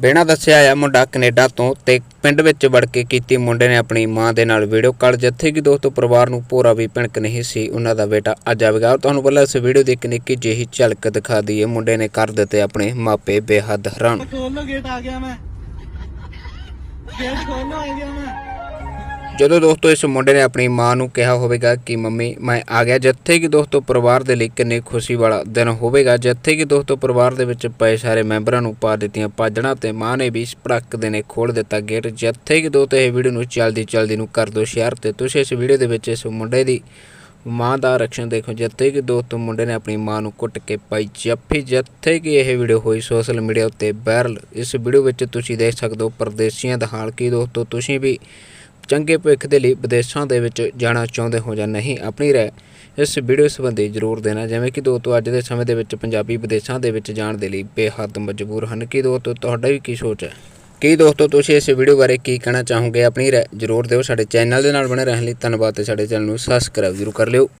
ਬਿਨਾ ਦੱਸਿਆ ਆ ਮੁੰਡਾ ਕੈਨੇਡਾ ਤੋਂ ਤੇ ਪਿੰਡ ਵਿੱਚ ਵੜ ਕੇ ਕੀਤੀ ਮੁੰਡੇ ਨੇ ਆਪਣੀ ਮਾਂ ਦੇ ਨਾਲ ਵੀਡੀਓ ਕਾਲ ਜਿੱਥੇ ਕਿ ਦੋਸਤੋ ਪਰਿਵਾਰ ਨੂੰ ਪੂਰਾ ਵੀ ਭਿਣਕ ਨਹੀਂ ਸੀ, ਉਹਨਾਂ ਦਾ ਬੇਟਾ ਅੱਜ ਆਵੇਗਾ ਤੁਹਾਨੂੰ ਪਹਿਲਾਂ ਇਸ ਵੀਡੀਓ ਦੀ ਇੱਕ ਨਿੱਕੀ ਜਿਹੀ ਝਲਕ ਦਿਖਾ ਦਈਏ। ਮੁੰਡੇ ਨੇ ਕਰ ਦਿੱਤੇ ਆਪਣੇ ਮਾਪੇ ਬੇਹੱਦ ਹੈਰਾਨ। ਗੇਟ ਆ ਗਿਆ ਮੈਂ। ਗੇਟ ਖੋਲ ਆ ਗਿਆ ਮੈਂ। ਜਦੋਂ ਦੋਸਤੋ ਇਸ ਮੁੰਡੇ ਨੇ ਆਪਣੀ ਮਾਂ ਨੂੰ ਕਿਹਾ ਹੋਵੇਗਾ ਕਿ ਮੰਮੀ, ਮੈਂ ਆ ਗਿਆ ਜਿੱਥੇ ਕਿ ਦੋਸਤੋ ਪਰਿਵਾਰ ਦੇ ਲਈ ਕਿੰਨੇ ਖੁਸ਼ੀ ਵਾਲਾ ਦਿਨ ਹੋਵੇਗਾ, ਜਿੱਥੇ ਕਿ ਦੋਸਤੋ ਪਰਿਵਾਰ ਦੇ ਵਿੱਚ ਪਏ ਸਾਰੇ ਮੈਂਬਰਾਂ ਨੂੰ ਪਾ ਦਿੱਤੀਆਂ ਭਾਜਣਾ ਤੇ ਮਾਂ ਨੇ ਵੀ ਭੜਕ ਦੇ ਨੇ ਖੋਲ ਦਿੱਤਾ ਗੇਟ, ਜਿੱਥੇ ਕਿ ਦੋਸਤੋ ਇਹ ਵੀਡੀਓ ਨੂੰ ਚਲਦੀ ਚਲਦੀ ਨੂੰ ਕਰ ਦਿਓ ਸ਼ੇਅਰ ਤੇ ਤੁਸੀਂ ਇਸ ਵੀਡੀਓ ਦੇ ਵਿੱਚ ਇਸ ਮੁੰਡੇ ਦੀ ਮਾਂ ਦਾ ਰਕਸ਼ਨ ਦੇਖੋ, ਜਿੱਥੇ ਕਿ ਦੋਸਤੋ ਮੁੰਡੇ ਨੇ ਆਪਣੀ ਮਾਂ ਨੂੰ ਕੁੱਟ ਕੇ ਪਾਈ ਜੱਫੀ, ਜਿੱਥੇ ਕਿ ਇਹ ਵੀਡੀਓ ਹੋਈ ਸੋਸ਼ਲ ਮੀਡੀਆ ਉੱਤੇ ਵਾਇਰਲ। ਇਸ ਵੀਡੀਓ ਵਿੱਚ ਤੁਸੀਂ ਦੇਖ ਸਕਦੇ ਹੋ ਪਰਦੇਸੀਆਂ ਦਾ ਹਾਲ ਕੀ ਦੋਸਤੋ, ਤੁਸੀਂ ਵੀ ਚੰਗੇ ਭਵਿੱਖ ਦੇ ਲਈ ਵਿਦੇਸ਼ਾਂ ਦੇ ਵਿੱਚ ਜਾਣਾ ਚਾਹੁੰਦੇ ਹੋ ਜਾਂ ਨਹੀਂ, ਆਪਣੀ ਰਾਏ ਇਸ ਵੀਡੀਓ ਸੰਬੰਧੀ ਜ਼ਰੂਰ ਦੇਣਾ। ਜਿਵੇਂ ਕਿ ਦੋਸਤੋ, ਅੱਜ ਦੇ ਸਮੇਂ ਦੇ ਵਿੱਚ ਪੰਜਾਬੀ ਵਿਦੇਸ਼ਾਂ ਦੇ ਵਿੱਚ ਜਾਣ ਦੇ ਲਈ ਬੇਹੱਦ ਮਜਬੂਰ ਹਨ। ਕੀ ਦੋਸਤੋ, ਤੁਹਾਡਾ ਵੀ ਕੀ ਸੋਚ ਹੈ? ਕੀ ਦੋਸਤੋ, ਤੁਸੀਂ ਇਸ ਵੀਡੀਓ ਬਾਰੇ ਕੀ ਕਹਿਣਾ ਚਾਹੋਗੇ? ਆਪਣੀ ਰਾਏ ਜ਼ਰੂਰ ਦਿਓ। ਸਾਡੇ ਚੈਨਲ ਦੇ ਨਾਲ ਬਣੇ ਰਹਿਣ ਲਈ ਧੰਨਵਾਦ ਤੇ ਸਾਡੇ ਚੈਨਲ ਨੂੰ ਸਬਸਕ੍ਰਾਈਬ ਜ਼ਰੂਰ ਕਰ ਲਿਓ।